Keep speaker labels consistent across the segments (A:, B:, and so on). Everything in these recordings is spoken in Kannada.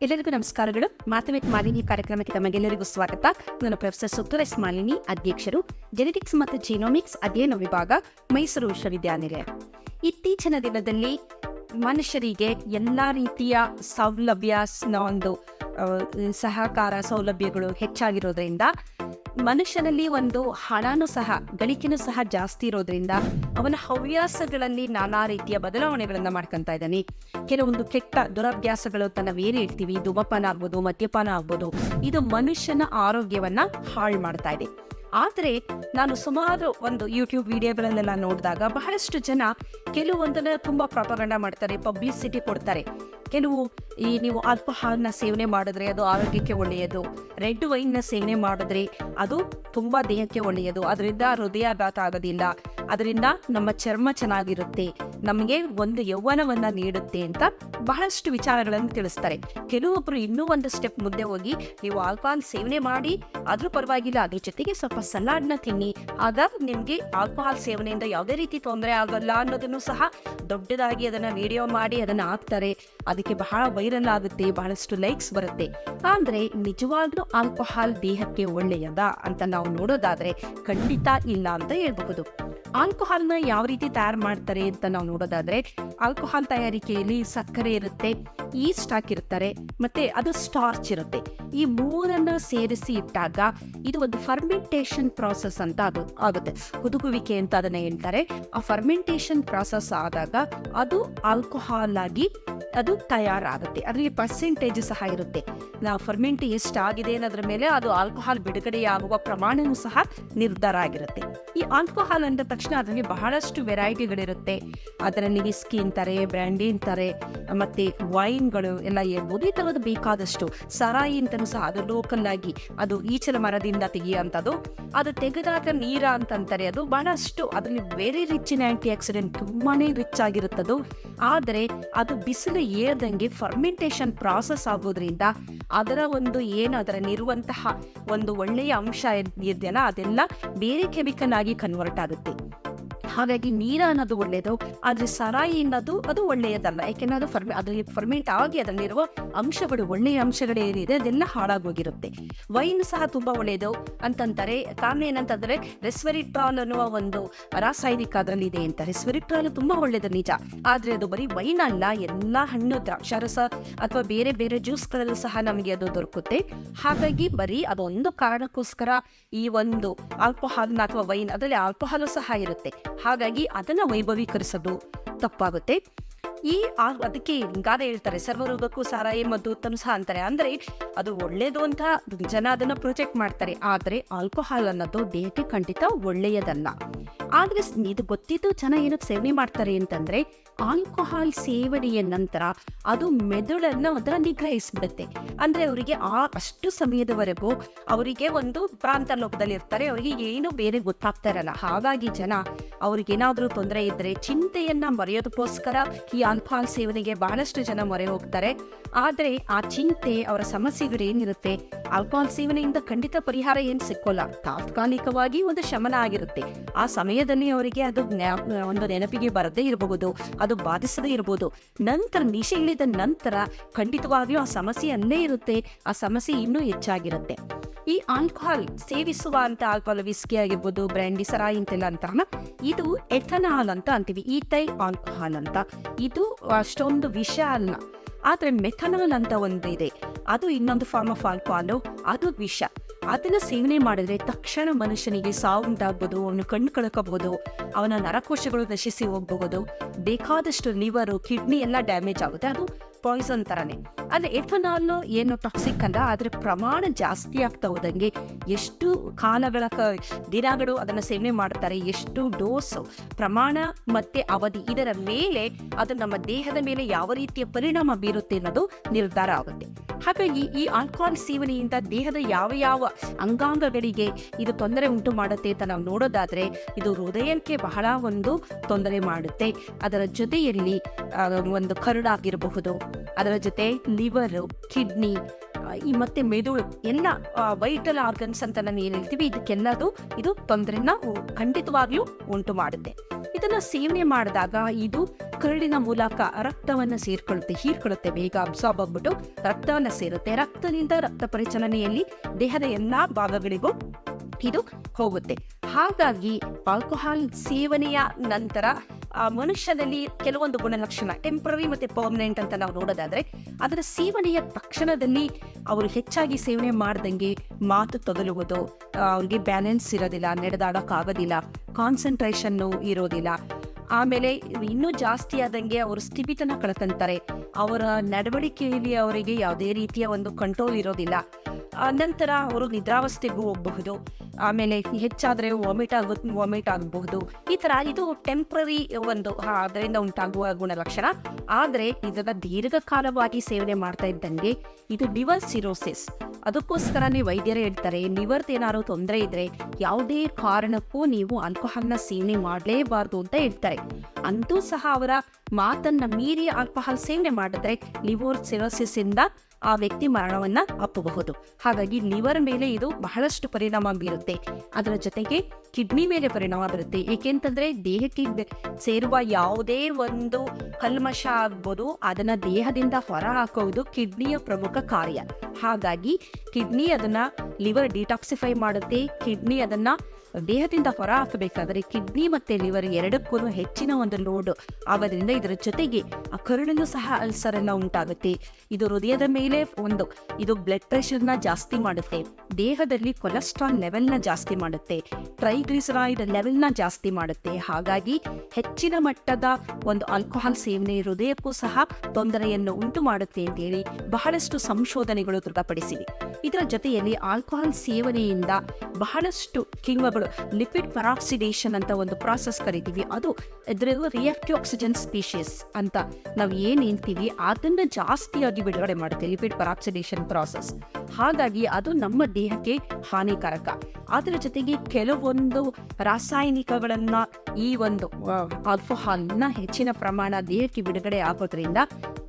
A: ಎಲ್ಲರಿಗೂ ನಮಸ್ಕಾರಗಳು. ಮಾತವಿತ್ ಮಾಲಿನಿ ಕಾರ್ಯಕ್ರಮಕ್ಕೆ ತಮಗೆಲ್ಲರಿಗೂ ಸ್ವಾಗತ. ನಾನು ಪ್ರೊಫೆಸರ್ ಸುತ್ತುರೆಸ್ ಮಾಲಿನಿ, ಅಧ್ಯಕ್ಷರು. ಜೆನೆಟಿಕ್ಸ್ ಮತ್ತು ಜೀನೋಮಿಕ್ಸ್ ಅಧ್ಯಯನ ವಿಭಾಗ, ಮೈಸೂರು ವಿಶ್ವವಿದ್ಯಾನಿಲಯ. ಇತ್ತೀಚಿನ ದಿನದಲ್ಲಿ ಮನುಷ್ಯರಿಗೆ ಎಲ್ಲ ರೀತಿಯ ಸೌಲಭ್ಯ ಒಂದು ಸಹಕಾರ ಸೌಲಭ್ಯಗಳು ಹೆಚ್ಚಾಗಿರೋದ್ರಿಂದ ಮನುಷ್ಯನಲ್ಲಿ ಒಂದು ಹಣನೂ ಸಹ, ಗಳಿಕೆನೂ ಸಹ ಜಾಸ್ತಿ ಇರೋದ್ರಿಂದ ಅವನ ಹವ್ಯಾಸಗಳಲ್ಲಿ ನಾನಾ ರೀತಿಯ ಬದಲಾವಣೆಗಳನ್ನ ಮಾಡ್ಕೊತಾ ಇದ್ದಾನೆ. ಕೆಲವೊಂದು ಕೆಟ್ಟ ದುರಭ್ಯಾಸಗಳು ತನ್ನ ಬೇರೆ ಇರ್ತೀವಿ ಧೂಮಪಾನ ಆಗ್ಬೋದು, ಮದ್ಯಪಾನ ಆಗ್ಬೋದು. ಇದು ಮನುಷ್ಯನ ಆರೋಗ್ಯವನ್ನ ಹಾಳು ಮಾಡ್ತಾ ಇದೆ. ಆದರೆ ನಾನು ಸುಮಾರು ಒಂದು ಯೂಟ್ಯೂಬ್ ವಿಡಿಯೋಗಳನ್ನೆಲ್ಲ ನೋಡಿದಾಗ ಬಹಳಷ್ಟು ಜನ ಕೆಲವೊಂದನ್ನ ತುಂಬಾ ಪ್ರಾಪಗಂಡ ಮಾಡ್ತಾರೆ ಪಬ್ಲಿಸಿಟಿ ಕೊಡ್ತಾರೆ. ಕೆಲವು ಈ ನೀವು ಆಲ್ಕೋಹಾಲ್ನ ಸೇವನೆ ಮಾಡಿದ್ರೆ ಅದು ಆರೋಗ್ಯಕ್ಕೆ ಒಳ್ಳೆಯದು ರೆಡ್ ವೈನ್ನ ಸೇವನೆ ಮಾಡಿದ್ರೆ ಅದು ತುಂಬಾ ದೇಹಕ್ಕೆ ಒಳ್ಳೆಯದು, ಅದರಿಂದ ಹೃದಯಾಘಾತ ಆಗೋದಿಲ್ಲ, ಅದರಿಂದ ನಮ್ಮ ಚರ್ಮ ಚೆನ್ನಾಗಿರುತ್ತೆ, ನಮಗೆ ಒಂದು ಯೌವನವನ್ನು ನೀಡುತ್ತೆ ಅಂತ ಬಹಳಷ್ಟು ವಿಚಾರಗಳನ್ನು ತಿಳಿಸ್ತಾರೆ. ಕೆಲವೊಬ್ಬರು ಇನ್ನೂ ಒಂದು ಸ್ಟೆಪ್ ಮುಂದೆ ಹೋಗಿ ನೀವು ಆಲ್ಕೋಹಾಲ್ ಸೇವನೆ ಮಾಡಿ ಅದ್ರ ಪರವಾಗಿಲ್ಲ, ಅದ್ರ ಜೊತೆಗೆ ಸ್ವಲ್ಪ ಸಲಾಡ್ನ ತಿನ್ನಿ. ಆಗ ನಿಮ್ಗೆ ಆಲ್ಕೋಹಾಲ್ ಸೇವನೆಯಿಂದ ಯಾವುದೇ ರೀತಿ ತೊಂದರೆ ಆಗಲ್ಲ ಅನ್ನೋದನ್ನು ಸಹ ದೊಡ್ಡದಾಗಿ ಅದನ್ನ ವಿಡಿಯೋ ಮಾಡಿ ಅದನ್ನ ಹಾಕ್ತಾರೆ. ಅದಕ್ಕೆ ಬಹಳ ವೈರಲ್ ಆಗುತ್ತೆ, ಬಹಳಷ್ಟು ಲೈಕ್ಸ್ ಬರುತ್ತೆ. ಆದ್ರೆ ನಿಜವಾಗ್ಲೂ ಆಲ್ಕೋಹಾಲ್ ದೇಹಕ್ಕೆ ಒಳ್ಳೆಯದ ಅಂತ ನಾವು ನೋಡೋದಾದ್ರೆ ಖಂಡಿತ ಇಲ್ಲ ಅಂತ ಹೇಳ್ಬಹುದು. ಆಲ್ಕೋಹಾಲ್ನ ಯಾವ ರೀತಿ ತಯಾರು ಮಾಡ್ತಾರೆ ಅಂತ ನಾವು ನೋಡೋದಾದ್ರೆ, ಆಲ್ಕೋಹಾಲ್ ತಯಾರಿಕೆಯಲ್ಲಿ ಸಕ್ಕರೆ ಇರುತ್ತೆ ಈಸ್ಟ್ ಹಾಕಿರ್ತಾರೆ, ಮತ್ತೆ ಅದು ಸ್ಟಾರ್ಚ್ ಇರುತ್ತೆ. ಈ ಮೂರನ್ನ ಸೇರಿಸಿ ಇಟ್ಟಾಗ ಇದು ಒಂದು ಫರ್ಮೆಂಟೇಷನ್ ಪ್ರಾಸೆಸ್ ಅಂತ ಅದು ಆಗುತ್ತೆ. ಹುದುಗುವಿಕೆ ಅಂತ ಅದನ್ನ ಹೇಳ್ತಾರೆ. ಆ ಫರ್ಮೆಂಟೇಷನ್ ಪ್ರಾಸೆಸ್ ಆದಾಗ ಅದು ಆಲ್ಕೋಹಾಲ್ ಆಗಿ ಅದು ತಯಾರಾಗುತ್ತೆ. ಅದರಲ್ಲಿ ಪರ್ಸೆಂಟೇಜ್ ಸಹ ಇರುತ್ತೆ. ನಾವು ಫರ್ಮೆಂಟ್ ಎಷ್ಟಾಗಿದೆ ಅನ್ನೋದ್ರ ಮೇಲೆ ಅದು ಆಲ್ಕೋಹಾಲ್ ಬಿಡುಗಡೆಯಾಗುವ ಪ್ರಮಾಣವೂ ಸಹ ನಿರ್ಧಾರ ಆಗಿರುತ್ತೆ. ಈ ಆಲ್ಕೋಹಾಲ್ ಅಂದ ತಕ್ಷಣ ಅದರಲ್ಲಿ ಬಹಳಷ್ಟು ವೆರೈಟಿಗಳಿರುತ್ತೆ. ಅದರಲ್ಲಿ ವಿಸ್ಕಿ ಅಂತಾರೆ ಬ್ರ್ಯಾಂಡಿ ಅಂತಾರೆ, ಮತ್ತೆ ವೈನ್ಗಳು ಎಲ್ಲ ಹೇಳ್ಬೋದು. ಈ ಥರದ್ದು ಬೇಕಾದಷ್ಟು ಸರಾಯಿ ಅಂತಲೂ ಸಹ ಅದು ಲೋಕಲ್ ಆಗಿ ಅದು ಈಚಲ ಮರದಿಂದ ತೆಗೆಯುವಂಥದ್ದು. ಅದು ತೆಗೆದಾಗ ನೀರ ಅಂತಂತಾರೆ ಅದು ಬಹಳಷ್ಟು ಅದರಲ್ಲಿ very rich in antioxidant ತುಂಬಾನೇ ರಿಚ್ ಆಗಿರುತ್ತದು. ಆದರೆ ಅದು ಬಿಸಿಲು ಏರ್ದಂಗೆ ಫರ್ಮೆಂಟೇಷನ್ ಪ್ರಾಸೆಸ್ ಆಗೋದ್ರಿಂದ ಅದರ ಒಂದು ಏನು ಅದರಲ್ಲಿರುವಂತಹ ಒಂದು ಒಳ್ಳೆಯ ಅಂಶ ಇದೆಯಲ್ಲ ಅದೆಲ್ಲ ಬೇರೆ ಕೆಮಿಕಲ್ ಆಗಿ ಕನ್ವರ್ಟ್ ಆಗುತ್ತೆ. ಹಾಗಾಗಿ ನೀರ ಅನ್ನೋದು ಒಳ್ಳೆಯದು ಆದರೆ ಸರಾಯಿ ಅನ್ನೋದು ಅದು ಒಳ್ಳೆಯದಲ್ಲ. ಯಾಕೆಂದ್ರೆ ಅದು ಫರ್ಮೆ ಅದರಲ್ಲಿ ಫರ್ಮೆಂಟ್ ಆಗಿ ಅದರಲ್ಲಿರುವ ಅಂಶಗಳು, ಒಳ್ಳೆಯ ಅಂಶಗಳು ಏನಿದೆ ಅದೆಲ್ಲ ಹಾಳಾಗೋಗಿರುತ್ತೆ. ವೈನ್ ಸಹ ತುಂಬಾ ಒಳ್ಳೆಯದು ಅಂತಂತಾರೆ. ಕಾರಣ ಏನಂತಂದ್ರೆ, ರೆಸ್ವೆರಿಟ್ರಾಲ್ ಅನ್ನುವ ಒಂದು ರಾಸಾಯನಿಕ ಅದರಲ್ಲಿ ಇದೆ ಅಂತ. ರೆಸ್ವೆರಿಟ್ರಾಲ್ ತುಂಬಾ ಒಳ್ಳೆಯದು ನಿಜ. ಆದ್ರೆ ಅದು ಬರೀ ವೈನ್ ಅಲ್ಲ, ಎಲ್ಲ ಹಣ್ಣು, ದ್ರಾಕ್ಷಾರಸ ಅಥವಾ ಬೇರೆ ಬೇರೆ ಜ್ಯೂಸ್ಗಳಲ್ಲೂ ಸಹ ನಮಗೆ ಅದು ದೊರಕುತ್ತೆ. ಹಾಗಾಗಿ ಬರೀ ಅದೊಂದು ಕಾರಣಕ್ಕೋಸ್ಕರ ಈ ಒಂದು ಆಲ್ಕೋಹಾಲ್ನ ಅಥವಾ ವೈನ್, ಅದರಲ್ಲಿ ಆಲ್ಕೋಹಾಲು ಸಹ ಇರುತ್ತೆ. ಹಾಗಾಗಿ ಅದನ್ನ ವೈಭವೀಕರಿಸೋದು ತಪ್ಪಾಗುತ್ತೆ. ಈ ಅದಕ್ಕೆ ಗಾದೆ ಹೇಳ್ತಾರೆ, ಸರ್ವರೋಗಕ್ಕೂ ಸಾರಾಯಿ ಮದ್ದು ಉತ್ತಮ ಸಹ ಅಂತಾರೆ. ಅಂದ್ರೆ ಅದು ಒಳ್ಳೇದು ಅಂತ ಜನ ಅದನ್ನ ಪ್ರೊಜೆಕ್ಟ್ ಮಾಡ್ತಾರೆ. ಆದ್ರೆ ಆಲ್ಕೋಹಾಲ್ ಅನ್ನೋದು ದೇಹಕ್ಕೆ ಖಂಡಿತ ಒಳ್ಳೆಯದಲ್ಲ. ಆದ್ರೆ ಇದು ಗೊತ್ತಿದ್ದು ಜನ ಏನು ಸೇವನೆ ಮಾಡ್ತಾರೆ ಅಂತಂದ್ರೆ ಆಲ್ಕೋಹಾಲ್ ಸೇವನೆಯ ನಂತರ ಅದು ಮೆದುಳನ್ನ ಅದರ ನಿಗ್ರಹಿಸ್ಬಿಡುತ್ತೆ. ಅಂದ್ರೆ ಅವರಿಗೆ ಆ ಅಷ್ಟು ಸಮಯದವರೆಗೂ ಅವರಿಗೆ ಒಂದು ಪ್ರಾಂತ ಲೋಕದಲ್ಲಿ ಇರ್ತಾರೆ, ಅವರಿಗೆ ಏನು ಬೇರೆ ಗೊತ್ತಾಗ್ತಾ ಇರಲ್ಲ. ಹಾಗಾಗಿ ಜನ ಅವ್ರಿಗೆ ಏನಾದ್ರೂ ತೊಂದರೆ ಇದ್ರೆ ಚಿಂತೆಯನ್ನ ಮರೆಯೋದಕ್ಕೋಸ್ಕರ ಈ ಆಲ್ಕೋಹಾಲ್ ಸೇವನೆಗೆ ಬಹಳಷ್ಟು ಜನ ಮೊರೆ ಹೋಗ್ತಾರೆ. ಆದ್ರೆ ಆ ಚಿಂತೆ, ಅವರ ಸಮಸ್ಯೆಗಳು ಏನಿರುತ್ತೆ? ಆಲ್ಕೋಹಾಲ್ ಸೇವನೆಯಿಂದ ಖಂಡಿತ ಪರಿಹಾರ ಏನ್ ಸಿಕ್ಕೋಲ್ಲ. ತಾತ್ಕಾಲಿಕವಾಗಿ ಒಂದು ಶಮನ ಆಗಿರುತ್ತೆ. ಆ ಸಮಯದಲ್ಲಿ ಅವರಿಗೆ ಅದು ಒಂದು ನೆನಪಿಗೆ ಬರದೇ ಇರಬಹುದು, ಅದು ಬಾಧಿಸದೇ ಇರಬಹುದು. ನಂತರ ನಿಶೆ ಇಳಿದ ನಂತರ ಖಂಡಿತವಾಗಿಯೂ ಆ ಸಮಸ್ಯೆ ಅನ್ನೇ ಇರುತ್ತೆ. ಆ ಸಮಸ್ಯೆ ಇನ್ನೂ ಹೆಚ್ಚಾಗಿರುತ್ತೆ. ಈ ಆಲ್ಕೋಹಾಲ್ ಸೇವಿಸುವ ಅಂತ ಆಲ್ಕೋಹಾಲ್ ವಿಸ್ಕಿ ಆಗಿರ್ಬೋದು, ಬ್ರ್ಯಾಂಡಿ, ಸರಾಯಿ ಅಂತೆಲ್ಲ ಅಂತ ಇದು ಎಥನಾಲ್ ಅಂತ ಅಂತೀವಿ. ಈಥೈಲ್ ಆಲ್ಕೋಹಾಲ್ ಅಂತ. ಇದು ಅಷ್ಟೊಂದು ವಿಷ ಅಲ್ಲ. ಆದ್ರೆ ಮೆಥನಾಲ್ ಅಂತ ಒಂದು ಇದೆ ಅದು ಇನ್ನೊಂದು ಫಾರ್ಮ್ ಆಫ್ ಆಲ್ಕೋಹಾಲು ಅದು ವಿಷ. ಅದನ್ನ ಸೇವನೆ ಮಾಡಿದ್ರೆ ತಕ್ಷಣ ಮನುಷ್ಯನಿಗೆ ಸಾವು ಉಂಟಾಗ್ಬೋದು ಅವನು ಕಣ್ಣು ಕಳ್ಕೋಬಹುದು, ಅವನ ನರಕೋಶಗಳು ನಶಿಸಿ ಹೋಗಬಹುದು, ಬೇಕಾದಷ್ಟು ಲಿವರು ಕಿಡ್ನಿ ಎಲ್ಲ ಡ್ಯಾಮೇಜ್ ಆಗುತ್ತೆ. ಅದು ಪಾಯ್ಸನ್ ತರನೇ. ಆದ್ರೆ ಎಥನಾಲ್ ಏನು ಟಾಕ್ಸಿಕ್ ಅಲ್ಲ, ಆದ್ರೆ ಪ್ರಮಾಣ ಜಾಸ್ತಿ ಆಗ್ತಾ ಹೋದಂಗೆ ಎಷ್ಟು ಕಾಲಗಳ ದಿನಗಳು ಅದನ್ನ ಸೇವನೆ ಮಾಡ್ತಾರೆ, ಎಷ್ಟು ಡೋಸ್ ಪ್ರಮಾಣ ಮತ್ತೆ ಅವಧಿ ಇದರ ಮೇಲೆ ಅದು ನಮ್ಮ ದೇಹದ ಮೇಲೆ ಯಾವ ರೀತಿಯ ಪರಿಣಾಮ ಬೀರುತ್ತೆ ಅನ್ನೋದು ನಿರ್ಧಾರ ಆಗುತ್ತೆ. ಹಾಗಾಗಿ ಈ ಆಲ್ಕೋಹಾಲ್ ಸೇವನೆಯಿಂದ ದೇಹದ ಯಾವ ಯಾವ ಅಂಗಾಂಗಗಳಿಗೆ ಇದು ತೊಂದರೆ ಉಂಟು ಮಾಡುತ್ತೆ ಅಂತ ನಾವು ನೋಡೋದಾದ್ರೆ, ಇದು ಹೃದಯಕ್ಕೆ ಬಹಳ ಒಂದು ತೊಂದರೆ ಮಾಡುತ್ತೆ. ಅದರ ಜೊತೆಯಲ್ಲಿ ಒಂದು ಕರುಳಾಗಿರಬಹುದು ಅದರ ಜೊತೆ ಲಿವರು ಕಿಡ್ನಿ ಈ ಮತ್ತೆ ಮೆದುಳು, ಎಲ್ಲ ವೈಟಲ್ ಆರ್ಗನ್ಸ್ ಅಂತ ನಾನು ಏನ್ ಹೇಳ್ತೀವಿ, ಇದಕ್ಕೆಲ್ಲದು ಇದು ತೊಂದರೆನ ಖಂಡಿತವಾಗ್ಲೂ ಉಂಟು ಮಾಡುತ್ತೆ. ಇದನ್ನ ಸೇವನೆ ಮಾಡಿದಾಗ ಇದು ಕರಳಿನ ಮೂಲಕ ರಕ್ತವನ್ನ ಸೇರ್ಕೊಳ್ಳುತ್ತೆ ಹೀರ್ಕೊಳ್ಳುತ್ತೆ ಬೇಗ ಅಬ್ಸಾರ್ಬ್ ಆಗ್ಬಿಟ್ಟು ರಕ್ತವನ್ನ ಸೇರುತ್ತೆ. ರಕ್ತದಿಂದ ರಕ್ತ ಪರಿಚಲನೆಯಲ್ಲಿ ದೇಹದ ಎಲ್ಲಾ ಭಾಗಗಳಿಗೂ ಇದು ಹೋಗುತ್ತೆ. ಹಾಗಾಗಿ ಆಲ್ಕೋಹಾಲ್ ಸೇವನೆಯ ನಂತರ ಆ ಮನುಷ್ಯನಲ್ಲಿ ಕೆಲವೊಂದು ಗುಣಲಕ್ಷಣ ಟೆಂಪ್ರರಿ ಮತ್ತೆ ಪರ್ಮನೆಂಟ್ ಅಂತ ನಾವು ನೋಡೋದಾದ್ರೆ ಅದರ ಸೇವನೆಯ ತಕ್ಷಣದಲ್ಲಿ ಅವರು ಹೆಚ್ಚಾಗಿ ಸೇವನೆ ಮಾಡ್ದಂಗೆ ಮಾತು ತಗಲುವುದು ಆ, ಅವ್ರಿಗೆ ಬ್ಯಾಲೆನ್ಸ್ ಇರೋದಿಲ್ಲ ನಡೆದಾಡೋಕ್ಕಾಗೋದಿಲ್ಲ ಕಾನ್ಸಂಟ್ರೇಷನ್ನು ಇರೋದಿಲ್ಲ. ಆಮೇಲೆ ಇನ್ನೂ ಜಾಸ್ತಿ ಆದಂಗೆ ಅವರು ಸ್ಥಿಮಿತನ ಕಳ್ಕೊಂತಾರೆ. ಅವರ ನಡವಳಿಕೆಯಲ್ಲಿ ಅವರಿಗೆ ಯಾವುದೇ ರೀತಿಯ ಒಂದು ಕಂಟ್ರೋಲ್ ಇರೋದಿಲ್ಲ. ನಂತರ ಅವರು ನಿದ್ರಾವಸ್ಥೆಗೂ ಹೋಗಬಹುದು. ಆಮೇಲೆ ಹೆಚ್ಚಾದ್ರೆ ವಾಮಿಟ್ ಆಗುತ್ತೆ ವಾಮಿಟ್ ಆಗಬಹುದು. ಈ ತರ ಇದು ಟೆಂಪ್ರರಿ ಒಂದು ಅದರಿಂದ ಉಂಟಾಗುವ ಗುಣಲಕ್ಷಣ. ಆದ್ರೆ ಇದನ್ನ ದೀರ್ಘಕಾಲವಾಗಿ ಸೇವನೆ ಮಾಡ್ತಾ ಇದ್ದಂಗೆ ಇದು ಲಿವರ್ ಸಿರೋಸಿಸ್ ಅದಕ್ಕೋಸ್ಕರನೇ ವೈದ್ಯರೇ ಹೇಳ್ತಾರೆ ಲಿವರ್ದು ಏನಾದ್ರು ತೊಂದರೆ ಇದ್ರೆ ಯಾವುದೇ ಕಾರಣಕ್ಕೂ ನೀವು ಆಲ್ಕೋಹಾಲ್ನ ಸೇವನೆ ಮಾಡಲೇಬಾರದು ಅಂತ ಹೇಳ್ತಾರೆ. ಅಂತೂ ಸಹ ಅವರ ಮಾತನ್ನ ಮೀರಿ ಆಲ್ಕೋಹಾಲ್ ಸೇವನೆ ಮಾಡಿದ್ರೆ ಲಿವರ್ ಸಿರೋಸಿಸ್ ಇಂದ ಆ ವ್ಯಕ್ತಿ ಮರಣವನ್ನ ಅಪ್ಪಬಹುದು. ಹಾಗಾಗಿ ಲಿವರ್ ಮೇಲೆ ಇದು ಬಹಳಷ್ಟು ಪರಿಣಾಮ ಬೀರುತ್ತೆ. ಅದರ ಜೊತೆಗೆ ಕಿಡ್ನಿ ಮೇಲೆ ಪರಿಣಾಮ ಬರುತ್ತೆ. ಏಕೆಂತಂದ್ರೆ ದೇಹಕ್ಕೆ ಸೇರುವ ಯಾವುದೇ ಒಂದು ಕಲ್ಮಶ ಆಗ್ಬೋದು, ಅದನ್ನ ದೇಹದಿಂದ ಹೊರ ಹಾಕುವುದು ಕಿಡ್ನಿಯ ಪ್ರಮುಖ ಕಾರ್ಯ. ಹಾಗಾಗಿ ಕಿಡ್ನಿ ಅದನ್ನ ಲಿವರ್ ಡಿಟಾಕ್ಸಿಫೈ ಮಾಡುತ್ತೆ. ಕಿಡ್ನಿ ಅದನ್ನ ದೇಹದಿಂದ ಹೊರ ಹಾಕಬೇಕಾದ್ರೆ ಕಿಡ್ನಿ ಮತ್ತೆ ಲಿವರ್ ಎರಡಕ್ಕೂ ಹೆಚ್ಚಿನ ಒಂದು ಲೋಡ್ ಆಗೋದ್ರಿಂದ ಇದರ ಜೊತೆಗೆ ಆ ಕರುಳಲ್ಲೂ ಸಹ ಅಲ್ಸರ್ ಎಲ್ಲ ಉಂಟಾಗುತ್ತೆ. ಇದು ಹೃದಯದ ಮೇಲೆ ಒಂದು, ಇದು ಬ್ಲಡ್ ಪ್ರೆಷರ್ನ ಜಾಸ್ತಿ ಮಾಡುತ್ತೆ. ದೇಹದಲ್ಲಿ ಕೊಲೆಸ್ಟ್ರಾಲ್ ಲೆವೆಲ್ನ ಜಾಸ್ತಿ ಮಾಡುತ್ತೆ. ಟ್ರೈಗ್ಲಿಸರಾಯ್ಡ್ ಲೆವೆಲ್ನ ಜಾಸ್ತಿ ಮಾಡುತ್ತೆ. ಹಾಗಾಗಿ ಹೆಚ್ಚಿನ ಮಟ್ಟದ ಒಂದು ಆಲ್ಕೋಹಾಲ್ ಸೇವನೆ ಹೃದಯಕ್ಕೂ ಸಹ ತೊಂದರೆಯನ್ನು ಉಂಟು ಮಾಡುತ್ತೆ ಅಂತ ಹೇಳಿ ಬಹಳಷ್ಟು ಸಂಶೋಧನೆಗಳು ದೃಢಪಡಿಸಿವೆ. ಇದರ ಜೊತೆಯಲ್ಲಿ ಆಲ್ಕೋಹಾಲ್ ಸೇವನೆಯಿಂದ ಬಹಳಷ್ಟು ಕಿಣ್ವಗಳು ಲಿಪಿಡ್ ಪರಾಕ್ಸಿಡೇಷನ್ ಅಂತ ಒಂದು ಪ್ರಾಸೆಸ್ ಕರಿತೀವಿ. ಅದು ಇದರಲ್ಲಿ ರಿಯಾಕ್ಟಿವ್ ಆಕ್ಸಿಜನ್ ಸ್ಪೀಷೀಸ್ ಅಂತ ನಾವು ಏನು ಹೇಳ್ತೀವಿ ಅದನ್ನ ಜಾಸ್ತಿಯಾಗಿ ಬಿಡುಗಡೆ ಮಾಡುತ್ತೆ ಲಿಪಿಡ್ ಪರಾಕ್ಸಿಡೇಷನ್ ಪ್ರಾಸೆಸ್ ಹಾಗಾಗಿ ಅದು ನಮ್ಮ ದೇಹಕ್ಕೆ ಹಾನಿಕಾರಕ. ಅದರ ಜೊತೆಗೆ ಕೆಲವೊಂದು ರಾಸಾಯನಿಕಗಳನ್ನ ಈ ಒಂದು ಆಲ್ಕೋಹಾಲ್ನ ಹೆಚ್ಚಿನ ಪ್ರಮಾಣ ದೇಹಕ್ಕೆ ಬಿಡುಗಡೆ ಆಗೋದ್ರಿಂದ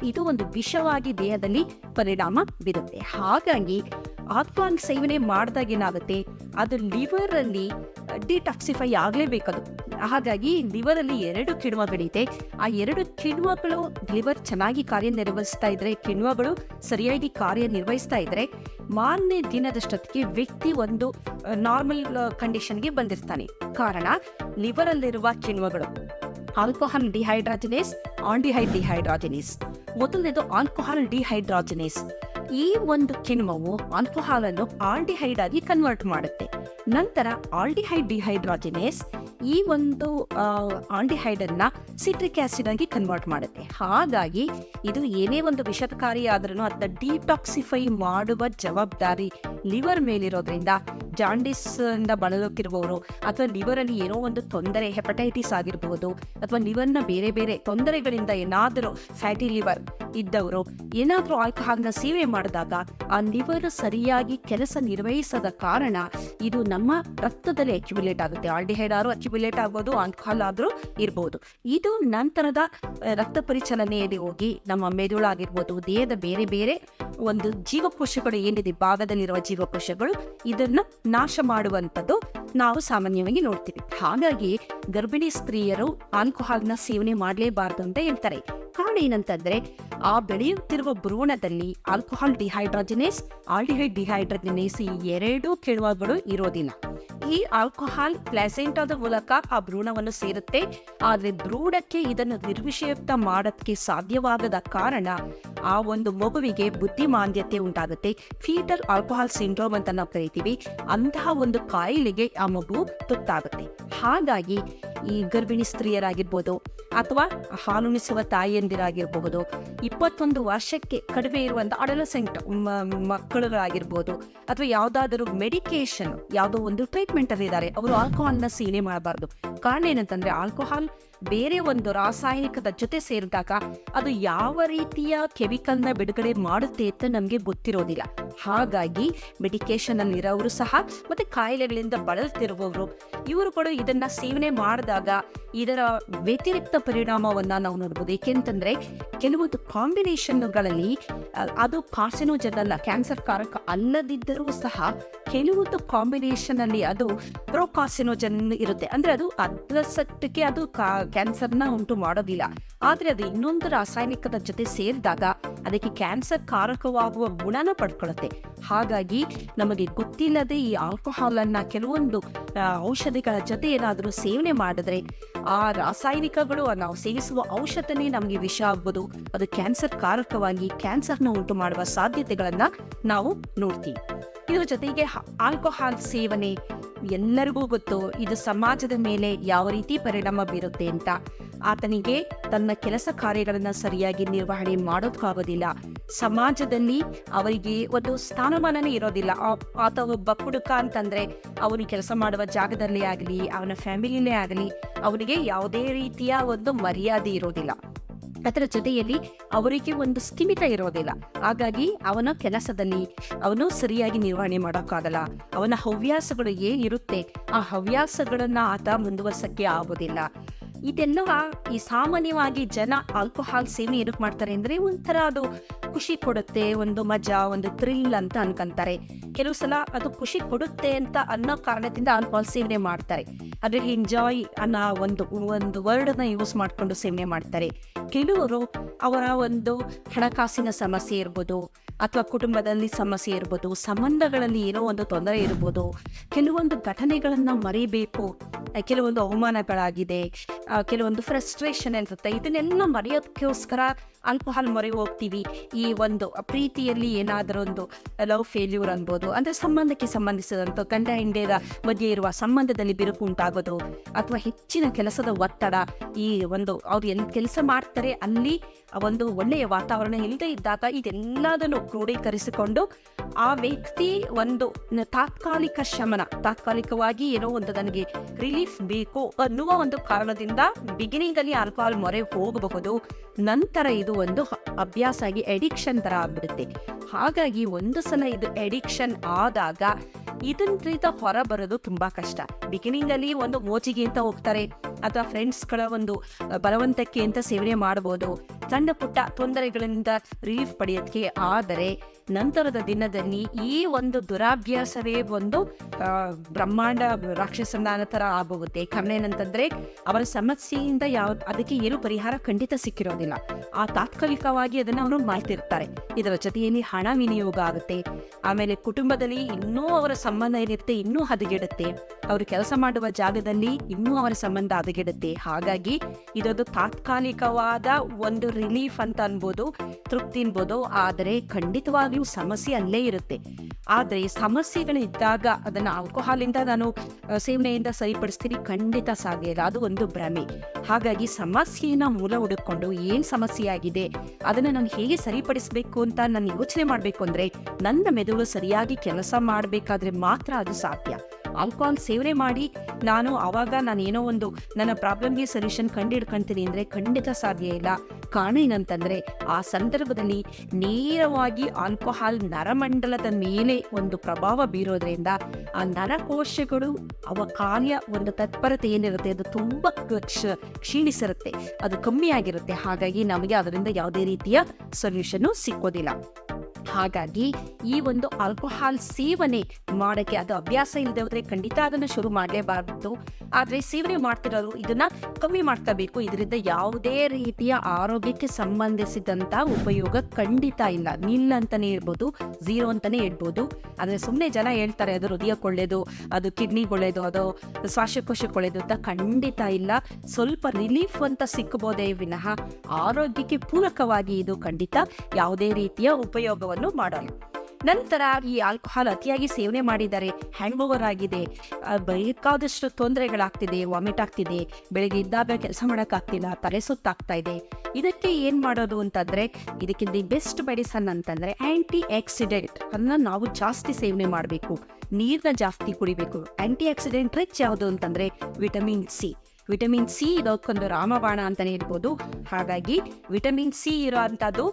A: ಇದು ಒಂದು ವಿಷವಾಗಿ ದೇಹದಲ್ಲಿ ಪರಿಣಾಮ ಬೀರುತ್ತೆ. ಹಾಗಾಗಿ ಆಲ್ಕೋಹಾಲ್ ಸೇವನೆ ಮಾಡಿದಾಗ ಏನಾಗುತ್ತೆ? ಅದು ಲಿವರ್ ಅಲ್ಲಿ ಡಿಟಾಕ್ಸಿಫೈ ಆಗಲೇಬೇಕದು. ಹಾಗಾಗಿ ಲಿವರ್ ಅಲ್ಲಿ ಎರಡು ಕಿಣ್ವಗಳಿದೆ. ಆ ಎರಡು ಕಿಣ್ವಗಳು ಲಿವರ್ ಚೆನ್ನಾಗಿ ಕಾರ್ಯನಿರ್ವಹಿಸ್ತಾ ಇದ್ರೆ, ಕಿಣ್ವಗಳು ಸರಿಯಾಗಿ ಕಾರ್ಯನಿರ್ವಹಿಸ್ತಾ ಇದ್ರೆ, ಮಾರನೇ ದಿನದಷ್ಟೊತ್ತಿಗೆ ವ್ಯಕ್ತಿ ಒಂದು ನಾರ್ಮಲ್ ಕಂಡೀಷನ್ಗೆ ಬಂದಿರ್ತಾನೆ. ಕಾರಣ ಲಿವರ್ ಅಲ್ಲಿರುವ ಕಿಣ್ವಗಳು. ಆಲ್ಕೋಹಾಲ್ ಡಿಹೈಡ್ರಾಜಿನೇಸ್ ಆಂಡಿಹೈಡ್ ಡಿಹೈಡ್ರಾಜಿನೇಸ್ ಮೊದಲನೇದು ಆಲ್ಕೋಹಾಲ್ ಡಿಹೈಡ್ರಾಜಿನೇಸ್. ಈ ಒಂದು ಕಿಣ್ವವು ಆಲ್ಕೋಹಾಲ್ ಅನ್ನು ಆಲ್ಡಿಹೈಡ್ ಆಗಿ ಕನ್ವರ್ಟ್ ಮಾಡುತ್ತೆ. ನಂತರ ಆಲ್ಡಿಹೈಡ್ ಡಿಹೈಡ್ರಾಜಿನೇಸ್ ಈ ಒಂದು ಆಲ್ಡಿಹೈಡ್ ಅನ್ನ ಸಿಟ್ರಿಕ್ ಆಸಿಡ್ ಆಗಿ ಕನ್ವರ್ಟ್ ಮಾಡುತ್ತೆ. ಹಾಗಾಗಿ ಇದು ಏನೇ ಒಂದು ವಿಷಕಾರಿ ಆದ್ರೂ ಅದನ್ನ ಡಿಟಾಕ್ಸಿಫೈ ಮಾಡುವ ಜವಾಬ್ದಾರಿ ಲಿವರ್ ಮೇಲಿರೋದ್ರಿಂದ ಜಾಂಡಿಸ್ ಇಂದ ಬಳಲುತ್ತಿರುವವರು ಅಥವಾ ಲಿವರ್ ಅಲ್ಲಿ ಏನೋ ಒಂದು ತೊಂದರೆ ಹೆಪಟೈಟಿಸ್ ಆಗಿರಬಹುದು ಅಥವಾ ಲಿವರ್ನ ಬೇರೆ ಬೇರೆ ತೊಂದರೆಗಳಿಂದ ಏನಾದರೂ ಫ್ಯಾಟಿ ಲಿವರ್ ಇದ್ದವರು ಏನಾದರೂ ಆಲ್ಕೋಹಾಲ್ನ ಸೇವೆ ಮಾಡಿದಾಗ ಆ ಲಿವರ್ ಸರಿಯಾಗಿ ಕೆಲಸ ನಿರ್ವಹಿಸದ ಕಾರಣ ಇದು ನಮ್ಮ ರಕ್ತದಲ್ಲಿ ಅಕ್ಯುಮುಲೇಟ್ ಆಗುತ್ತೆ. ಆಲ್ಡಿಹೈಡ್ ಆದ್ರೂ ಅಕ್ಯುಮುಲೇಟ್ ಆಗ್ಬೋದು ಆಲ್ಕೋಹಾಲ್ ಆದ್ರೂ ಇರ್ಬೋದು. ಇದು ನಂತರದ ರಕ್ತ ಪರಿಚಲನೆಯಲ್ಲಿ ಹೋಗಿ ನಮ್ಮ ಮೆದುಳು ಆಗಿರ್ಬೋದು ದೇಹದ ಬೇರೆ ಬೇರೆ ಒಂದು ಜೀವಕೋಶಗಳು ಏನಿದೆ, ಭಾಗದಲ್ಲಿರುವ ಜೀವಕೋಶಗಳು ಇದನ್ನು ನಾಶ ಮಾಡುವಂಥದ್ದು ನಾವು ಸಾಮಾನ್ಯವಾಗಿ ನೋಡ್ತೀವಿ. ಹಾಗಾಗಿ ಗರ್ಭಿಣಿ ಸ್ತ್ರೀಯರು ಆಲ್ಕೋಹಾಲ್ನ ಸೇವನೆ ಮಾಡಲೇಬಾರದು ಅಂತ ಹೇಳ್ತಾರೆ. ಕಾರಣ ಏನಂತಂದ್ರೆ ಆ ಬೆಳೆಯುತ್ತಿರುವ ಭ್ರೂಣದಲ್ಲಿ ಆಲ್ಕೋಹಾಲ್ ಡಿಹೈಡ್ರೋಜಿನೇಸ್ ಆಲ್ಡಿಹೈಡ್ ಡಿಹೈಡ್ರೋಜಿನೇಸ್ ಈ ಎರಡೂ ಕಿಣ್ವಗಳು ಇರೋದಿಲ್ಲ ಈ ಆಲ್ಕೋಹಾಲ್ ಪ್ಲಾಸೆಂಟಾದ ಮೂಲಕ ಆ ಭ್ರೂಣವನ್ನು ಸೇರುತ್ತೆ. ಆದರೆ ಭ್ರೂಣಕ್ಕೆ ಇದನ್ನು ನಿರ್ವಿಷಯುಕ್ತ ಮಾಡೋದಕ್ಕೆ ಸಾಧ್ಯವಾಗದ ಕಾರಣ ಆ ಒಂದು ಮಗುವಿಗೆ ಬುದ್ಧಿಮಾಂದ್ಯತೆ ಉಂಟಾಗುತ್ತೆ. ಫೀಟಲ್ ಆಲ್ಕೋಹಾಲ್ ಸಿಂಡ್ರೋಮ್ ಅಂತ ನಾವು ಕರಿತೀವಿ. ಅಂತಹ ಒಂದು ಕಾಯಿಲೆಗೆ ಆ ಮಗು ತುತ್ತಾಗುತ್ತೆ. ಹಾಗಾಗಿ ಈ ಗರ್ಭಿಣಿ ಸ್ತ್ರೀಯರಾಗಿರ್ಬೋದು ಅಥವಾ ಹಾಲುಣಿಸುವ ತಾಯಿಯಂದಿರಾಗಿರಬಹುದು ಇಪ್ಪತ್ತೊಂದು ವರ್ಷಕ್ಕೆ ಕಡಿಮೆ ಇರುವಂಥ ಅಡಲಸೆಂಟ್ ಮಕ್ಕಳುಗಳಾಗಿರ್ಬೋದು, ಅಥವಾ ಯಾವುದಾದರೂ ಮೆಡಿಕೇಶನ್ ಯಾವುದೋ ಒಂದು ಟ್ರೀಟ್ಮೆಂಟ್ ಅಲ್ಲಿ ಇದ್ದಾರೆ. ಅವರು ಆಲ್ಕೋಹಾಲ್ನ ಸೇವನೆ ಮಾಡಬಾರ್ದು. ಕಾರಣ ಏನಂತಂದ್ರೆ ಆಲ್ಕೋಹಾಲ್ ಬೇರೆ ಒಂದು ರಾಸಾಯನಿಕದ ಜೊತೆ ಸೇರಿದಾಗ ಅದು ಯಾವ ರೀತಿಯ ಕೆಮಿಕಲ್ನ ಬಿಡುಗಡೆ ಮಾಡುತ್ತೆ ಅಂತ ನಮಗೆ ಗೊತ್ತಿರೋದಿಲ್ಲ. ಹಾಗಾಗಿ ಮೆಡಿಕೇಶನ್ ಅಲ್ಲಿ ಇರೋರು ಸಹ ಮತ್ತೆ ಕಾಯಿಲೆಗಳಿಂದ ಬಳಲ್ತಿರುವವರು, ಇವರು ಕೂಡ ಇದನ್ನ ಸೇವನೆ ಮಾಡಿದಾಗ ಇದರ ವ್ಯತಿರಿಕ್ತ ಪರಿಣಾಮವನ್ನ ನಾವು ನೋಡ್ಬೋದು. ಏಕೆಂತಂದ್ರೆ ಕೆಲವೊಂದು ಕಾಂಬಿನೇಷನ್ಗಳಲ್ಲಿ ಅದು ಕಾರ್ಸಿನೋಜನ್ ಅಲ್ಲ ಕ್ಯಾನ್ಸರ್ ಕಾರಕ ಅಲ್ಲದಿದ್ದರೂ ಸಹ ಕೆಲವೊಂದು ಕಾಂಬಿನೇಷನ್ ಅಲ್ಲಿ ಅದು ಪ್ರೋಕಾಸಿನೋಜನ್ ಇರುತ್ತೆ. ಅಂದ್ರೆ ಅದು ಅದ್ರಸಟ್ಟಕ್ಕೆ ಅದು ಕ್ಯಾನ್ಸರ್ನ ಉಂಟು ಮಾಡೋದಿಲ್ಲ. ಆದ್ರೆ ಅದು ಇನ್ನೊಂದು ರಾಸಾಯನಿಕದ ಜೊತೆ ಸೇರಿದಾಗ ಅದಕ್ಕೆ ಕ್ಯಾನ್ಸರ್ ಕಾರಕವಾಗುವ ಗುಣನ ಪಡ್ಕೊಳ್ಳುತ್ತೆ ಹಾಗಾಗಿ ನಮಗೆ ಗೊತ್ತಿಲ್ಲದೆ ಈ ಆಲ್ಕೋಹಾಲ್ ಅನ್ನ ಕೆಲವೊಂದು ಔಷಧಿಗಳ ಜೊತೆ ಏನಾದರೂ ಸೇವನೆ ಮಾಡಿದ್ರೆ ಆ ರಾಸಾಯನಿಕಗಳು ನಾವು ಸೇವಿಸುವ ಔಷಧನೇ ನಮಗೆ ವಿಷ ಆಗ್ಬೋದು. ಅದು ಕ್ಯಾನ್ಸರ್ ಕಾರಕವಾಗಿ ಕ್ಯಾನ್ಸರ್ನ ಉಂಟು ಮಾಡುವ ಸಾಧ್ಯತೆಗಳನ್ನ ನಾವು ನೋಡ್ತೀವಿ. ಇದ್ರ ಜೊತೆಗೆ ಆಲ್ಕೋಹಾಲ್ ಸೇವನೆ ಎಲ್ಲರಿಗೂ ಗೊತ್ತು. ಇದು ಸಮಾಜದ ಮೇಲೆ ಯಾವ ರೀತಿ ಪರಿಣಾಮ ಬೀರುತ್ತೆ ಅಂತ. ಆತನಿಗೆ ತನ್ನ ಕೆಲಸ ಕಾರ್ಯಗಳನ್ನ ಸರಿಯಾಗಿ ನಿರ್ವಹಣೆ ಮಾಡೋದಕ್ಕಾಗೋದಿಲ್ಲ ಸಮಾಜದಲ್ಲಿ ಅವರಿಗೆ ಒಂದು ಸ್ಥಾನಮಾನನೇ ಇರೋದಿಲ್ಲ. ಆತ ಒಬ್ಬ ಕುಡುಕ ಅಂತಂದ್ರೆ ಅವನು ಕೆಲಸ ಮಾಡುವ ಜಾಗದಲ್ಲೇ ಆಗಲಿ, ಅವನ ಫ್ಯಾಮಿಲಿನೇ ಆಗಲಿ, ಅವನಿಗೆ ಯಾವುದೇ ರೀತಿಯ ಒಂದು ಮರ್ಯಾದೆ ಇರೋದಿಲ್ಲ. ಅದರ ಜೊತೆಯಲ್ಲಿ ಅವರಿಗೆ ಒಂದು ಸ್ಥಿಮಿತ ಇರೋದಿಲ್ಲ. ಹಾಗಾಗಿ ಅವನ ಕೆಲಸದಲ್ಲಿ ಅವನು ಸರಿಯಾಗಿ ನಿರ್ವಹಣೆ ಮಾಡೋಕ್ಕಾಗಲ್ಲ. ಅವನ ಹವ್ಯಾಸಗಳು ಏನಿರುತ್ತೆ, ಆ ಹವ್ಯಾಸಗಳನ್ನ ಆತ ಮುಂದುವರ್ಸಕ್ಕೆ ಆಗೋದಿಲ್ಲ. ಇದೆಲ್ಲ ಈ ಸಾಮಾನ್ಯವಾಗಿ ಜನ ಆಲ್ಕೋಹಾಲ್ ಸೇವನೆ ಮಾಡ್ತಾರೆ ಅಂದ್ರೆ ಒಂಥರ ಅದು ಖುಷಿ ಕೊಡುತ್ತೆ, ಒಂದು ಮಜಾ, ಒಂದು ಥ್ರಿಲ್ ಅಂತ ಅನ್ಕೊಂತಾರೆ. ಕೆಲವು ಸಲ ಅದು ಖುಷಿ ಕೊಡುತ್ತೆ ಅಂತ ಅನ್ನೋ ಕಾರಣದಿಂದ ಆಲ್ಕೋಹಾಲ್ ಸೇವನೆ ಮಾಡ್ತಾರೆ. ಅದ್ರ ಎಂಜಾಯ್ ಅನ್ನೋ ಒಂದು ಒಂದು ವರ್ಡ್ನ ಯೂಸ್ ಮಾಡ್ಕೊಂಡು ಸೇವನೆ ಮಾಡ್ತಾರೆ. ಕೆಲವರು ಅವರ ಒಂದು ಹಣಕಾಸಿನ ಸಮಸ್ಯೆ ಇರ್ಬೋದು, ಅಥವಾ ಕುಟುಂಬದಲ್ಲಿ ಸಮಸ್ಯೆ ಇರ್ಬೋದು, ಸಂಬಂಧಗಳಲ್ಲಿ ಏನೋ ಒಂದು ತೊಂದರೆ ಇರ್ಬೋದು, ಕೆಲವೊಂದು ಘಟನೆಗಳನ್ನ ಮರಿಬೇಕು, ಕೆಲವೊಂದು ಅವಮಾನಗಳಾಗಿದೆ ಕೆಲವೊಂದು ಫ್ರಸ್ಟ್ರೇಷನ್ ಇರುತ್ತೆ ಇದನ್ನೆಲ್ಲ ಮರೆಯೋದಕ್ಕೋಸ್ಕರ ಆಲ್ಕೋಹಾಲ್ ಮೊರೆ ಹೋಗ್ತೀವಿ. ಈ ಒಂದು ಪ್ರೀತಿಯಲ್ಲಿ ಏನಾದರೂ ಒಂದು ಲವ್ ಫೇಲ್ಯೂರ್ ಅನ್ಬೋದು, ಅಂದ್ರೆ ಸಂಬಂಧಕ್ಕೆ ಸಂಬಂಧಿಸಿದಂಥ ಗಂಡ ಹಿಂಡೆಯ ಮಧ್ಯೆ ಇರುವ ಸಂಬಂಧದಲ್ಲಿ ಬಿರುಕು ಉಂಟಾಗೋದು, ಅಥವಾ ಹೆಚ್ಚಿನ ಕೆಲಸದ ಒತ್ತಡ, ಈ ಒಂದು ಅವ್ರು ಎಲ್ಲಿ ಕೆಲಸ ಮಾಡ್ತಾರೆ, ಅಲ್ಲಿ ಒಂದು ಒಳ್ಳೆಯ ವಾತಾವರಣ ಇಲ್ಲದೆ ಇದ್ದಾಗ ಇದೆಲ್ಲದನ್ನು ಕ್ರೋಢೀಕರಿಸಿಕೊಂಡು ಆ ವ್ಯಕ್ತಿ ಒಂದು ತಾತ್ಕಾಲಿಕ ಶಮನ, ತಾತ್ಕಾಲಿಕವಾಗಿ ಏನೋ ಒಂದು ನನಗೆ ರಿಲೀಫ್ ಬೇಕು ಅನ್ನುವ ಒಂದು ಕಾರಣದಿಂದ ಬಿಗಿನಿಂಗ್ ಅಲ್ಲಿ ಆಲ್ಕೋಹಾಲ್ ಮೊರೆ ಹೋಗಬಹುದು. ನಂತರ ಇದು ಒಂದು ಅಭ್ಯಾಸ ಆಗಿ ಎಡಿಕ್ಷನ್ ತರ ಆಗ್ಬಿಡುತ್ತೆ. ಹಾಗಾಗಿ ಒಂದು ಸಲ ಇದು ಎಡಿಕ್ಷನ್ ಆದಾಗ ಇದರಿಂದ ಹೊರ ಬರೋದು ತುಂಬಾ ಕಷ್ಟ. ಬಿಗಿನಿಂಗ್ ಅಲ್ಲಿ ಒಂದು ಮೋಜಿಗೆ ಅಂತ ಹೋಗ್ತಾರೆ, ಅಥವಾ ಫ್ರೆಂಡ್ಸ್ಗಳ ಒಂದು ಬಲವಂತಕ್ಕೆ ಅಂತ ಸೇವನೆ ಮಾಡಬಹುದು ಸಣ್ಣ ಪುಟ್ಟ ತೊಂದರೆಗಳಿಂದ ರಿಲೀಫ್ ಪಡೆಯೋದಕ್ಕೆ ಆದರೆ ನಂತರದ ದಿನದಲ್ಲಿ ಈ ಒಂದು ದುರಾಭ್ಯಾಸವೇ ಒಂದು ಬ್ರಹ್ಮಾಂಡ ರಾಕ್ಷಸನ ತರ ಆಗೋಗುತ್ತೆ ಕಾರಣ ಏನಂತಂದ್ರೆ ಅವರ ಸಮಸ್ಯೆಯಿಂದ ಯಾವ, ಅದಕ್ಕೆ ಏನು ಪರಿಹಾರ ಖಂಡಿತ ಸಿಕ್ಕಿರೋದಿಲ್ಲ. ಆ ತಾತ್ಕಾಲಿಕವಾಗಿ ಅದನ್ನ ಅವರು ಮಾಡ್ತಿರ್ತಾರೆ. ಇದರ ಜೊತೆಯಲ್ಲಿ ಹಣ ವಿನಿಯೋಗ ಆಗುತ್ತೆ. ಆಮೇಲೆ ಕುಟುಂಬದಲ್ಲಿ ಇನ್ನೂ ಅವರ ಸಂಬಂಧ ಏನಿರುತ್ತೆ ಇನ್ನೂ ಹದಗೆಡುತ್ತೆ. ಅವರು ಕೆಲಸ ಮಾಡುವ ಜಾಗದಲ್ಲಿ ಇನ್ನೂ ಅವರ ಸಂಬಂಧ ಹದಗೆಡುತ್ತೆ. ಹಾಗಾಗಿ ಇದೊಂದು ತಾತ್ಕಾಲಿಕವಾದ ಒಂದು ರಿಲೀಫ್ ಅಂತ ಅನ್ಬೋದು, ತೃಪ್ತಿ ಅನ್ಬೋದು. ಆದರೆ ಖಂಡಿತವಾಗಿಯೂ ಸಮಸ್ಯೆ ಅಲ್ಲೇ ಇರುತ್ತೆ. ಆದರೆ ಸಮಸ್ಯೆಗಳು ಇದ್ದಾಗ ಅದನ್ನ ಆಲ್ಕೋಹಾಲಿಂದ ನಾನು ಸೇವನೆಯಿಂದ ಸರಿಪಡಿಸ್ತೀನಿ ಖಂಡಿತ ಸಾಧ್ಯ ಅದು ಒಂದು ಭ್ರಮೆ. ಹಾಗಾಗಿ ಸಮಸ್ಯೆನ ಮೂಲ ಹುಡುಕೊಂಡು ಏನ್ ಸಮಸ್ಯೆ ಆಗಿದೆ, ಅದನ್ನ ನಾನು ಹೇಗೆ ಸರಿಪಡಿಸಬೇಕು ಅಂತ ನಾನು ಯೋಚನೆ ಮಾಡಬೇಕು ಅಂದ್ರೆ, ನನ್ನ ಮೆದುಳು ಸರಿಯಾಗಿ ಕೆಲಸ ಮಾಡಬೇಕಾದ್ರೆ ಮಾತ್ರ ಅದು ಸಾಧ್ಯ. ಆಲ್ಕೋಹಾಲ್ ಸೇವನೆ ಮಾಡಿ, ನಾನು ಅವಾಗ ನಾನು ಏನೋ ಒಂದು ನನ್ನ ಪ್ರಾಬ್ಲಮ್ಗೆ ಸೊಲ್ಯೂಷನ್ ಕಂಡು ಹಿಡ್ಕೊಂತೀನಿ ಅಂದ್ರೆ ಖಂಡಿತ ಸಾಧ್ಯ ಇಲ್ಲ. ಕಾರಣ ಏನಂತಂದ್ರೆ ಆ ಸಂದರ್ಭದಲ್ಲಿ ನೇರವಾಗಿ ಆಲ್ಕೋಹಾಲ್ ನರಮಂಡಲದ ಮೇಲೆ ಒಂದು ಪ್ರಭಾವ ಬೀರೋದ್ರಿಂದ ಆ ನರಕೋಶಗಳು, ಅವ ಕಾರ್ಯ ಒಂದು ತತ್ಪರತೆ ಏನಿರುತ್ತೆ, ಅದು ತುಂಬಾ ಕ್ಷ- ಕ್ಷೀಣಿಸಿರುತ್ತೆ, ಅದು ಕಮ್ಮಿ ಆಗಿರುತ್ತೆ ಹಾಗಾಗಿ ನಮಗೆ ಅದರಿಂದ ಯಾವುದೇ ರೀತಿಯ ಸೊಲ್ಯೂಷನ್ ಸಿಕ್ಕೋದಿಲ್ಲ. ಹಾಗಾಗಿ ಈ ಒಂದು ಆಲ್ಕೋಹಾಲ್ ಸೇವನೆ ಮಾಡಕ್ಕೆ ಅದು ಅಭ್ಯಾಸ ಇಲ್ಲದೆ ಹೋದ್ರೆ ಖಂಡಿತ ಅದನ್ನ ಶುರು ಮಾಡಲೇಬಾರದು. ಆದ್ರೆ ಸೇವನೆ ಮಾಡ್ತಿರೋರು ಇದನ್ನ ಕಮ್ಮಿ ಮಾಡ್ಕೋಬೇಕು. ಇದರಿಂದ ಯಾವುದೇ ರೀತಿಯ ಆರೋಗ್ಯಕ್ಕೆ ಸಂಬಂಧಿಸಿದಂತ ಉಪಯೋಗ ಖಂಡಿತ ಇಲ್ಲ. ನಿಲ್ ಅಂತಾನೆ ಇರ್ಬೋದು ಝೀರೋ ಅಂತಾನೆ ಹೇಳ್ಬೋದು. ಆದ್ರೆ ಸುಮ್ಮನೆ ಜನ ಹೇಳ್ತಾರೆ, ಅದು ಹೃದಯಕ್ಕೆ ಒಳ್ಳೇದು ಅದು ಕಿಡ್ನಿಗೆ ಒಳ್ಳೇದು ಅದು ಶ್ವಾಸಕೋಶಕ್ಕೆ ಒಳ್ಳೇದು ಅಂತ ಖಂಡಿತ ಇಲ್ಲ. ಸ್ವಲ್ಪ ರಿಲೀಫ್ ಅಂತ ಸಿಕ್ಕಬಹುದೇ ವಿನಃ ಆರೋಗ್ಯಕ್ಕೆ ಪೂರಕವಾಗಿ ಇದು ಖಂಡಿತ ಯಾವುದೇ ರೀತಿಯ ಉಪಯೋಗವನ್ನು ಮಾಡಲ್ಲ ನಂತರ ಈ ಆಲ್ಕೋಹಾಲ್ ಅತಿಯಾಗಿ ಸೇವನೆ ಮಾಡಿದ್ದಾರೆ ಹ್ಯಾಂಡ್ ಓವರ್ ಆಗಿದೆ ಬೇಕಾದಷ್ಟು ತೊಂದರೆಗಳಾಗ್ತಿದೆ ವಾಮಿಟ್ ಆಗ್ತಿದೆ, ಬೆಳಿಗ್ಗೆ ಇದ್ದಾಗ ಕೆಲಸ ಮಾಡೋಕ್ಕಾಗ್ತಿಲ್ಲ, ತಲೆ ಸುತ್ತಾಗ್ತಾ ಇದೆ. ಇದಕ್ಕೆ ಏನು ಮಾಡೋದು ಅಂತಂದ್ರೆ, ಇದಕ್ಕಿಂತ ಬೆಸ್ಟ್ ಮೆಡಿಸನ್ ಅಂತಂದ್ರೆ ಆ್ಯಂಟಿ ಆಕ್ಸಿಡೆಂಟ್ ಅನ್ನ ನಾವು ಜಾಸ್ತಿ ಸೇವನೆ ಮಾಡಬೇಕು. ನೀರನ್ನ ಜಾಸ್ತಿ ಕುಡಿಬೇಕು. ಆಂಟಿ ಆಕ್ಸಿಡೆಂಟ್ ರಿಚ್ ಯಾವುದು ಅಂತಂದ್ರೆ ವಿಟಮಿನ್ ಸಿ ವಿಟಮಿನ್ ಸಿ ಇದಕ್ಕೊಂದು ರಾಮಬಾಣ ಅಂತಲೇ ಇರ್ಬೋದು. ಹಾಗಾಗಿ ವಿಟಮಿನ್ ಸಿ ಇರೋ ಅಂಥದ್ದು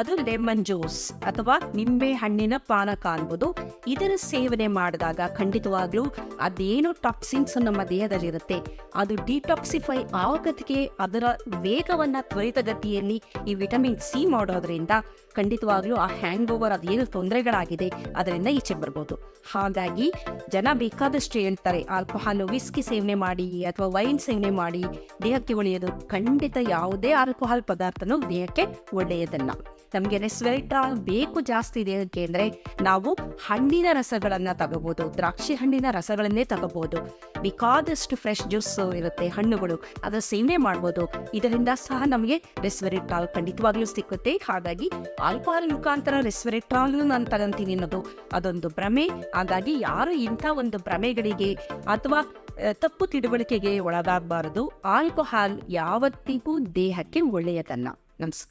A: ಅದು ಲೆಮನ್ ಜ್ಯೂಸ್ ಅಥವಾ ನಿಂಬೆ ಹಣ್ಣಿನ ಪಾನಕ ಅನ್ಬೋದು ಇದರ ಸೇವನೆ ಮಾಡಿದಾಗ ಖಂಡಿತವಾಗ್ಲೂ ಅದೇನು ಟಾಕ್ಸಿನ್ಸ್ ನಮ್ಮ ದೇಹದಲ್ಲಿರುತ್ತೆ. ಅದು ಡಿಟಾಕ್ಸಿಫೈ ಆಗೋದಕ್ಕೆ ಅದರ ವೇಗವನ್ನು ತ್ವರಿತಗತಿಯಲ್ಲಿ ಈ ವಿಟಮಿನ್ ಸಿ ಮಾಡೋದ್ರಿಂದ ಖಂಡಿತವಾಗ್ಲೂ ಆ ಹ್ಯಾಂಗ್ ಓವರ್ ಅದೇನು ತೊಂದರೆಗಳಾಗಿದೆ, ಅದರಿಂದ ಈಚೆ ಬರ್ಬೋದು. ಹಾಗಾಗಿ ಜನ ಬೇಕಾದಷ್ಟು ಹೇಳ್ತಾರೆ, ಆಲ್ಕೋಹಾಲ್, ವಿಸ್ಕಿ ಸೇವನೆ ಮಾಡಿ ಅಥವಾ ವೈನ್ ಸೇವನೆ ಮಾಡಿ ದೇಹಕ್ಕೆ ಒಳ್ಳೆಯದು. ಖಂಡಿತ ಯಾವುದೇ ಆಲ್ಕೋಹಾಲ್ ಪದಾರ್ಥನೂ ದೇಹಕ್ಕೆ ಒಳ್ಳೆಯದಲ್ಲ. ನಮಗೆ ರೆಸ್ವೆಲ್ಟ ಬೇಕು ಜಾಸ್ತಿ ದೇಹಕ್ಕೆ ಅಂದರೆ ನಾವು ಹಣ್ಣಿನ ರಸಗಳನ್ನು ತಗೋಬೋದು. ದ್ರಾಕ್ಷಿ ಹಣ್ಣಿನ ರಸಗಳನ್ನೇ ತಗೋಬೋದು. ಬೇಕಾದಷ್ಟು ಫ್ರೆಶ್ ಜ್ಯೂಸ್ ಇರುತ್ತೆ ಹಣ್ಣುಗಳು. ಅದರ ಸೇವನೆ ಮಾಡ್ಬೋದು. ಇದರಿಂದ ಸಹ ನಮಗೆ ರೆಸ್ವೆರಿಟಾಲ್ ಖಂಡಿತವಾಗ್ಲೂ ಸಿಕ್ಕುತ್ತೆ. ಹಾಗಾಗಿ ಆಲ್ಕೋಹಾಲ್ ಮುಖಾಂತರ ರೆಸ್ವೆರಿಟಾಲ್ ನಾನು ತಗೊಂತೀನಿ ಅನ್ನೋದು ಅದೊಂದು ಭ್ರಮೆ. ಹಾಗಾಗಿ ಯಾರು ಇಂಥ ಒಂದು ಭ್ರಮೆಗಳಿಗೆ ಅಥವಾ ತಪ್ಪು ತಿಳುವಳಿಕೆಗೆ ಒಳಗಾಗಬಾರದು. ಆಲ್ಕೋಹಾಲ್ ಯಾವತ್ತಿಗೂ ದೇಹಕ್ಕೆ ಒಳ್ಳೆಯದಲ್ಲ. ನಮಸ್ಕಾರ.